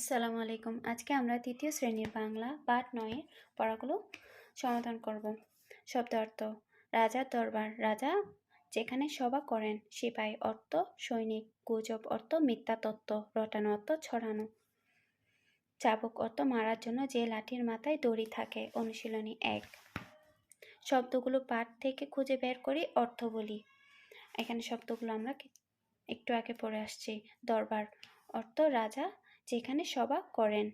আসসালামু আলাইকুম। আজকে আমরা তৃতীয় শ্রেণির বাংলা পাঠ নয়ের পড়াগুলো সমাধান করব। শব্দ অর্থ রাজার দরবার। রাজা যেখানে সভা করেন, সিপাহী অর্থ সৈনিক, গুজব অর্থ মিথ্যা তত্ত্ব, রটানো অর্থ ছড়ানো। চাবুক অর্থ মারার জন্য যে লাঠির মাথায় দড়ি থাকে, অনুশীলনী এক। শব্দগুলো পাঠ থেকে খুঁজে বের করি, অর্থ বলি। এখানে শব্দগুলো আমরা একটু আগে পড়ে আসছি। দরবার অর্থ রাজা যেখানে সভা করেন।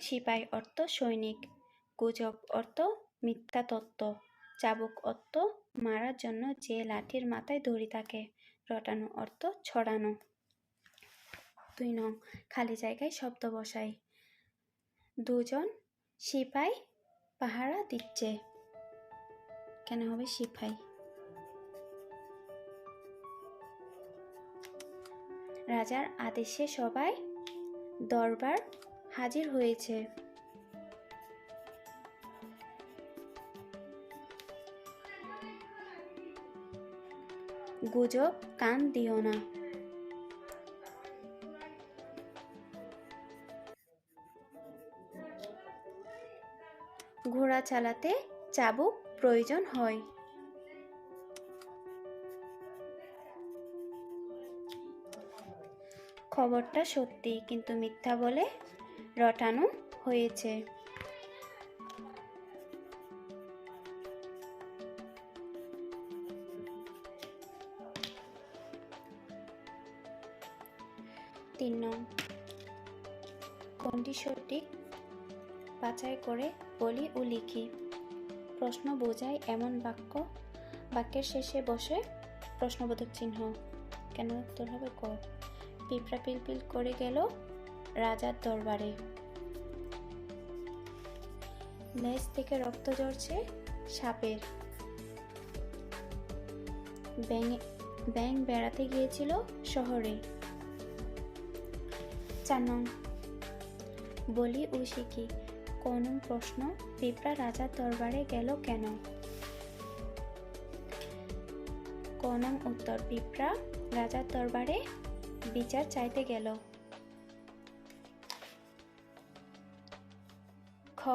সিপাই অর্থ সৈনিক, গুজব অর্থ মিথ্যা তত্ত্ব, চাবুক অর্থ মারার জন্য যে লাঠির মাথায় দড়ি থাকে, রটানো অর্থ ছড়ানো। দুই নং, খালি জায়গায় শব্দ বসাই। দুজন সিপাই পাহারা দিচ্ছে। কেন হবে সিপাই? রাজার আদেশে সবাই দরবার হাজির হয়েছে। গুজব কান দিও না। ঘোড়া চালাতে চাবুক প্রয়োজন হয়। খবরটা সত্যি কিন্তু মিথ্যা বলে রটানো হয়েছে। তিন নং। কোনটি সঠিক? বাছাই করে বলি ও লিখি। প্রশ্ন বোঝায় এমন বাক্য, বাক্যের শেষে বসে প্রশ্নবোধক চিহ্ন। কেন উত্তর হবে ক? পিঁপড়া পিলপিল করে গেল রাজার দরবারে। লেজ থেকে রক্ত ঝরছে সাপের। ব্যাঙ ব্যাং বেড়াতে গিয়েছিল শহরে। চার নং। বলি ও শিখি কোন প্রশ্ন, পিঁপড়া রাজার দরবারে গেল কেন? কোন উত্তর, পিঁপড়া রাজার দরবারে বিচার চাইতে গেল। খ,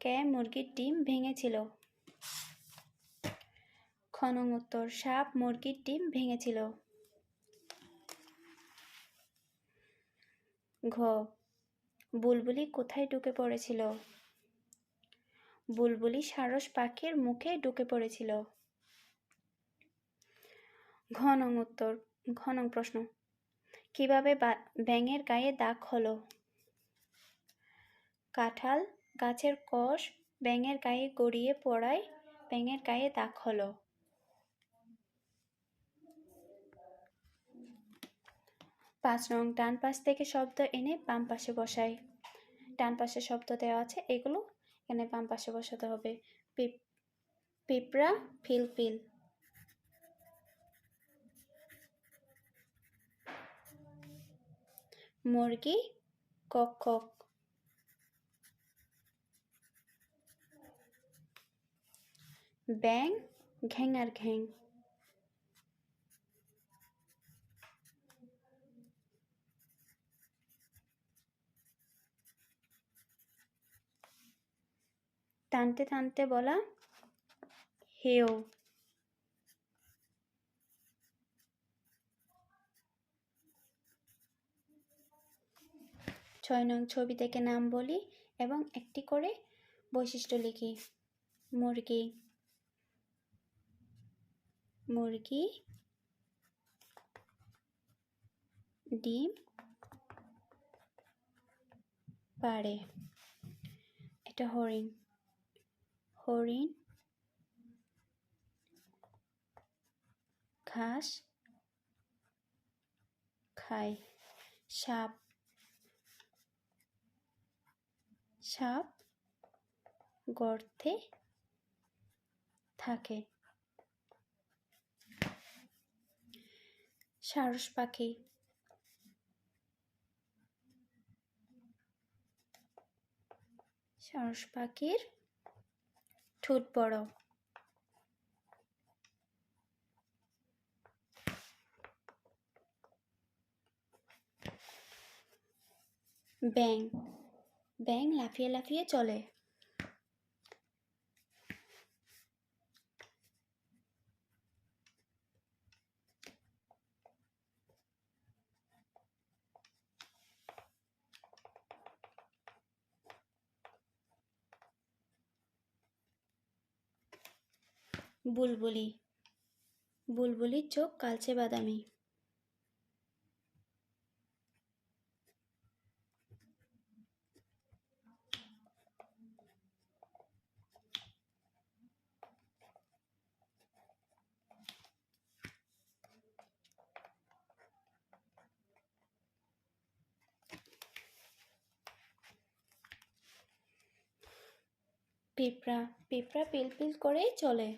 কে মুরগির ডিম ভেঙেছিল? খনং উত্তর, সাপ মুরগির ডিম ভেঙেছিল। ঘ, বুলবুলি কোথায় ঢুকে পড়েছিল? বুলবুলি সারস পাখির মুখে ঢুকে পড়েছিল। ঘনং উত্তর, ঘনং প্রশ্ন। কীভাবে ব্যাঙের গায়ে দাগ হলো? কাঁঠাল গাছের কষ ব্যাঙের গায়ে গড়িয়ে পড়ায় ব্যাঙের গায়ে দাগ হলো। পাঁচ নং ডান পাশ থেকে শব্দ এনে বাম পাশে বসাই ডান পাশে শব্দ দেওয়া আছে, এগুলো এখানে বাম পাশে বসাতে হবে। পিপ, পিঁপড়া, ফিলফিল। মুরগি কক কক। ব্যাং ঘ্যাঙার ঘ্যাং। টানতে টানতে বলা হেও। ছয় নং ছবি থেকে নাম বলি এবং একটি করে বৈশিষ্ট্য লিখি। মুরগি। মুরগি। ডিম। পারে এটা হরিণ। হরিণ। ঘাস। খায়। সাপ। সাপ গর্তে থাকে। সারস পাখি। সারস পাখির ঠোঁট বড়। ব্যাং ব্যাং লাফিয়ে লাফিয়ে চলে। বুলবুলি বুলবুলির চোখ কালচে বাদামি। পিঁপড়া পিঁপড়া পিলপিল করেই চলে।